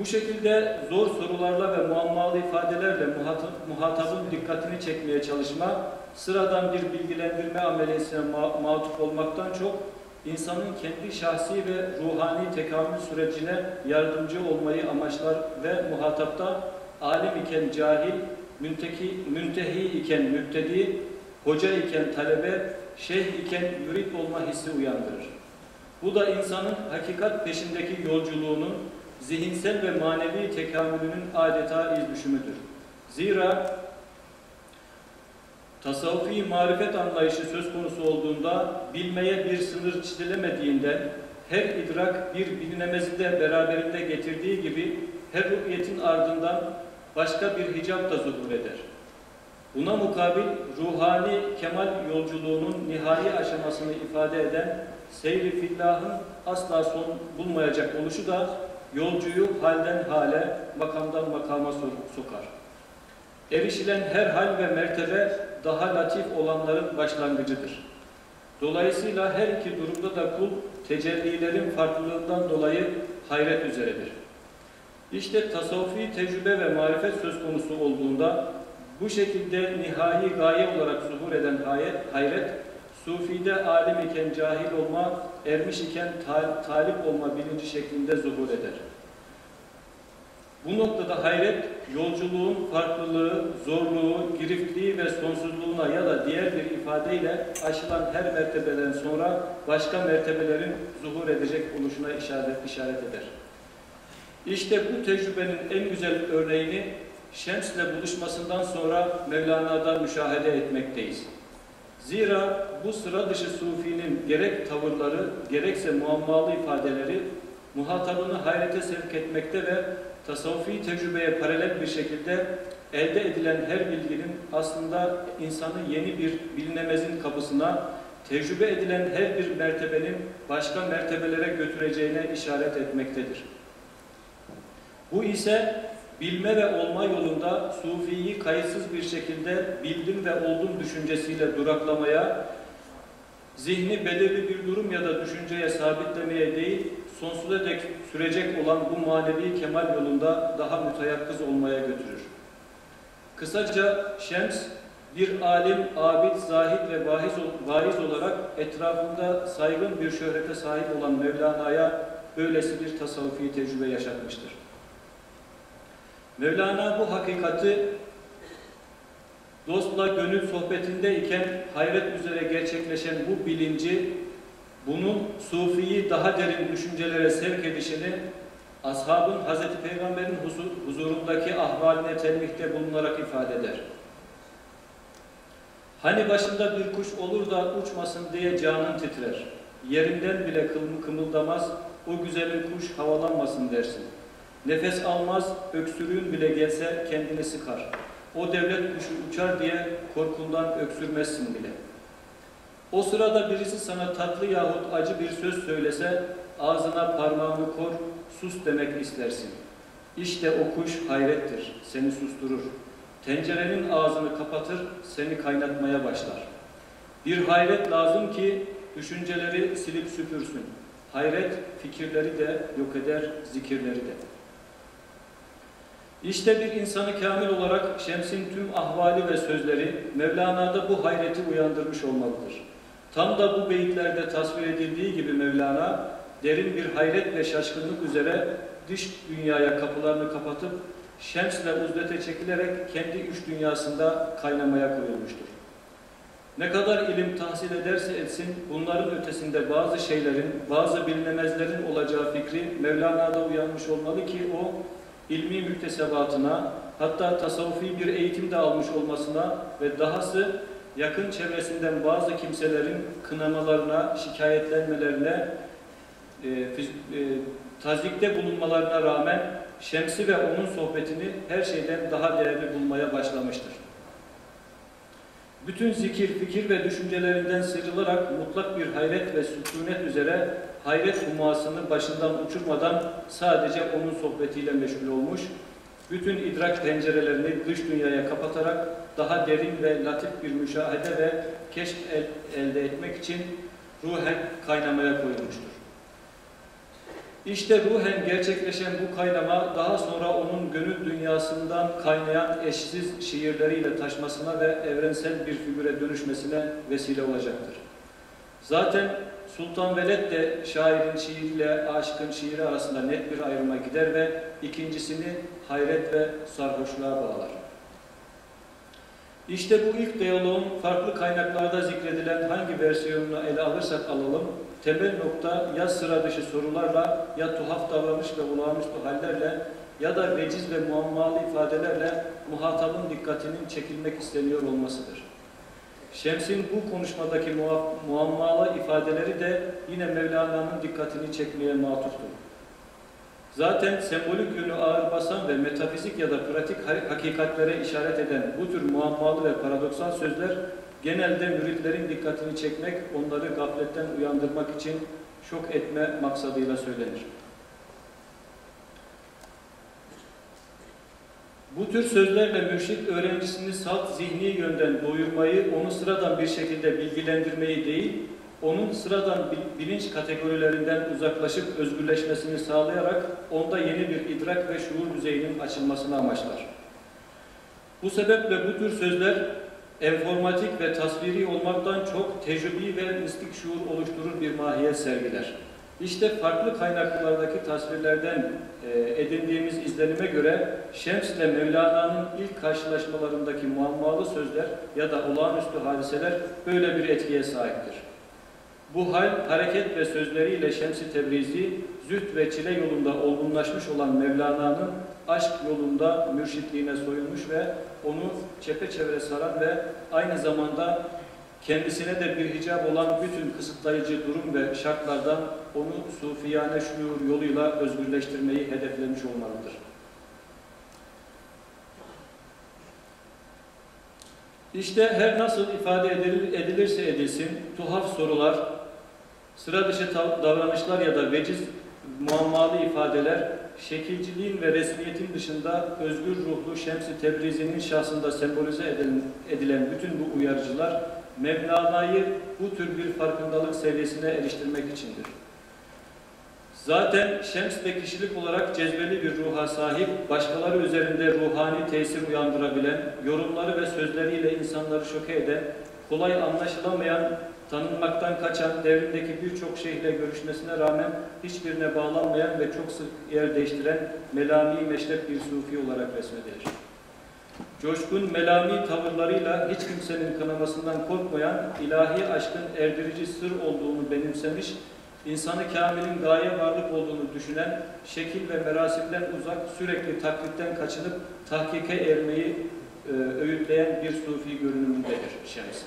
Bu şekilde zor sorularla ve muammalı ifadelerle muhatap- muhatabın dikkatini çekmeye çalışma, sıradan bir bilgilendirme ameliyesine ma- mağlup olmaktan çok, insanın kendi şahsi ve ruhani tekamül sürecine yardımcı olmayı amaçlar ve muhatapta alim iken cahil, münteki, müntehi iken müptedi, hoca iken talebe, şeyh iken mürit olma hissi uyandırır. Bu da insanın hakikat peşindeki yolculuğunun zihinsel ve manevi tekamülünün adeta iz düşümüdür. Zira tasavvufi marifet anlayışı söz konusu olduğunda bilmeye bir sınır çizilemediğinden her idrak bir bilinemezi de beraberinde getirdiği gibi her ruhiyetin ardından başka bir hicap da zuhur eder. Buna mukabil ruhani kemal yolculuğunun nihai aşamasını ifade eden seyri fillahın asla son bulmayacak oluşu da yolcuyu halden hale, makamdan makama so- sokar. Erişilen her hal ve mertebe daha latif olanların başlangıcıdır. Dolayısıyla her iki durumda da kul tecellilerin farklılığından dolayı hayret üzeredir. İşte tasavvufi tecrübe ve marifet söz konusu olduğunda bu şekilde nihai gaye olarak zuhur eden hayret, hayret Sufide alim iken cahil olma, ermiş iken tal- talip olma bilinci şeklinde zuhur eder. Bu noktada hayret, yolculuğun farklılığı, zorluğu, giriftliği ve sonsuzluğuna ya da diğer bir ifadeyle aşılan her mertebeden sonra başka mertebelerin zuhur edecek oluşuna işaret, işaret eder. İşte bu tecrübenin en güzel örneğini Şems'le buluşmasından sonra Mevlana'da müşahede etmekteyiz. Zira bu sıra dışı sufinin gerek tavırları gerekse muammalı ifadeleri muhatabını hayrete sevk etmekte ve tasavvufi tecrübeye paralel bir şekilde elde edilen her bilginin aslında insanı yeni bir bilinemezin kapısına, tecrübe edilen her bir mertebenin başka mertebelere götüreceğine işaret etmektedir. Bu ise bilme ve olma yolunda sufiyi kayıtsız bir şekilde bildim ve oldum düşüncesiyle duraklamaya, zihni belirli bir durum ya da düşünceye sabitlemeye değil, sonsuza dek sürecek olan bu manevi kemal yolunda daha müteyakkız olmaya götürür. Kısaca Şems, bir alim, abid, zahid ve vaiz, vaiz olarak etrafında saygın bir şöhrete sahip olan Mevlana'ya böylesi bir tasavvufi tecrübe yaşatmıştır. Mevlana bu hakikati dostla gönül sohbetindeyken hayret üzere gerçekleşen bu bilinci, bunun sufiyi daha derin düşüncelere sevk edişini ashabın Hazreti Peygamber'in huzur, huzurundaki ahvaline telmihte bulunarak ifade eder. Hani başında bir kuş olur da uçmasın diye canın titrer. Yerinden bile kılmı kımıldamaz, o güzelim kuş havalanmasın dersin. Nefes almaz, öksürüğün bile gelse kendini sıkar. O devlet kuşu uçar diye korkundan öksürmezsin bile. O sırada birisi sana tatlı yahut acı bir söz söylese ağzına parmağını kor, sus demek istersin. İşte o kuş hayrettir, seni susturur. Tencerenin ağzını kapatır, seni kaynatmaya başlar. Bir hayret lazım ki düşünceleri silip süpürsün. Hayret fikirleri de yok eder, zikirleri de. İşte bir insanı kamil olarak Şems'in tüm ahvali ve sözleri Mevlana'da bu hayreti uyandırmış olmalıdır. Tam da bu beyitlerde tasvir edildiği gibi Mevlana derin bir hayret ve şaşkınlık üzere dış dünyaya kapılarını kapatıp Şems'le uzdete çekilerek kendi üç dünyasında kaynamaya koyulmuştur. Ne kadar ilim tahsil ederse etsin bunların ötesinde bazı şeylerin, bazı bilinemezlerin olacağı fikri Mevlana'da uyanmış olmalı ki o ilmi müktesebatına, hatta tasavvufi bir eğitim de almış olmasına ve dahası yakın çevresinden bazı kimselerin kınamalarına, şikayetlenmelerine, e, e, tazikte bulunmalarına rağmen Şems'i ve onun sohbetini her şeyden daha değerli bulmaya başlamıştır. Bütün zikir, fikir ve düşüncelerinden sıyrılarak mutlak bir hayret ve sükunet üzere hayret humasını başından uçurmadan sadece onun sohbetiyle meşgul olmuş, bütün idrak pencerelerini dış dünyaya kapatarak daha derin ve latif bir müşahede ve keşf el- elde etmek için ruhen kaynamaya koyulmuştur. İşte ruhen gerçekleşen bu kaynama daha sonra onun gönül dünyasından kaynayan eşsiz şiirleriyle taşmasına ve evrensel bir figüre dönüşmesine vesile olacaktır. Zaten Sultan Veled de şairin şiiriyle aşkın şiiri arasında net bir ayrıma gider ve ikincisini hayret ve sarhoşluğa bağlar. İşte bu ilk diyaloğun farklı kaynaklarda zikredilen hangi versiyonunu ele alırsak alalım, temel nokta ya sıra dışı sorularla, ya tuhaf davranış ve olağanüstü hallerle, ya da veciz ve muammalı ifadelerle muhatabın dikkatinin çekilmek isteniyor olmasıdır. Şems'in bu konuşmadaki muammalı ifadeleri de yine Mevlana'nın dikkatini çekmeye matuftur. Zaten sembolik yönü ağır basan ve metafizik ya da pratik hakikatlere işaret eden bu tür muammalı ve paradoksal sözler genelde müritlerin dikkatini çekmek, onları gafletten uyandırmak için şok etme maksadıyla söylenir. Bu tür sözlerle mürşit öğrencisini salt zihni yönden doyurmayı, onu sıradan bir şekilde bilgilendirmeyi değil, onun sıradan bilinç kategorilerinden uzaklaşıp özgürleşmesini sağlayarak onda yeni bir idrak ve şuur düzeyinin açılmasını amaçlar. Bu sebeple bu tür sözler enformatik ve tasviri olmaktan çok tecrübi ve mistik şuur oluşturur bir mahiyet sergiler. İşte farklı kaynaklardaki tasvirlerden e, edindiğimiz izlenime göre Şems ile Mevlana'nın ilk karşılaşmalarındaki muammalı sözler ya da olağanüstü hadiseler böyle bir etkiye sahiptir. Bu hal, hareket ve sözleriyle Şems-i Tebrizi, züht ve çile yolunda olgunlaşmış olan Mevlana'nın aşk yolunda mürşitliğine soyulmuş ve onu çepeçevre saran ve aynı zamanda kendisine de bir hicap olan bütün kısıtlayıcı durum ve şartlardan onu sufiyane şuur yoluyla özgürleştirmeyi hedeflemiş olmalıdır. İşte her nasıl ifade edilirse edilsin, tuhaf sorular, sıra dışı davranışlar ya da veciz muammalı ifadeler, şekilciliğin ve resmiyetin dışında özgür ruhlu Şems-i Tebrizi'nin şahsında sembolize edilen bütün bu uyarıcılar, Mevlana'yı bu tür bir farkındalık seviyesine eriştirmek içindir. Zaten Şems de kişilik olarak cezbeli bir ruha sahip, başkaları üzerinde ruhani tesir uyandırabilen, yorumları ve sözleriyle insanları şoke eden, kolay anlaşılamayan, tanınmaktan kaçan, devrindeki birçok şeyhle görüşmesine rağmen hiçbirine bağlanmayan ve çok sık yer değiştiren melami meşrep bir sufi olarak resmedilir. Coşkun, melami tavırlarıyla hiç kimsenin kınamasından korkmayan, ilahi aşkın erdirici sır olduğunu benimsemiş, insanı kamilin gaye varlık olduğunu düşünen, şekil ve merasimden uzak, sürekli taklitten kaçınıp tahkike ermeyi e, öğütleyen bir sufi görünümündedir Şems.